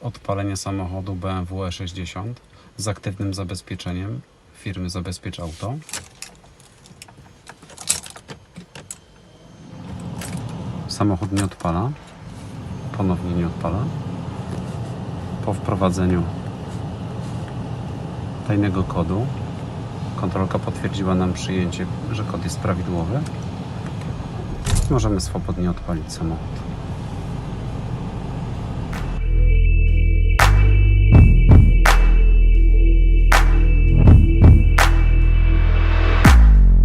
odpalenie samochodu BMW E60 z aktywnym zabezpieczeniem firmy Zabezpiecz Auto. Samochód nie odpala. Ponownie nie odpala. Po wprowadzeniu tajnego kodu kontrolka potwierdziła nam przyjęcie, że kod jest prawidłowy. Możemy swobodnie odpalić samochód.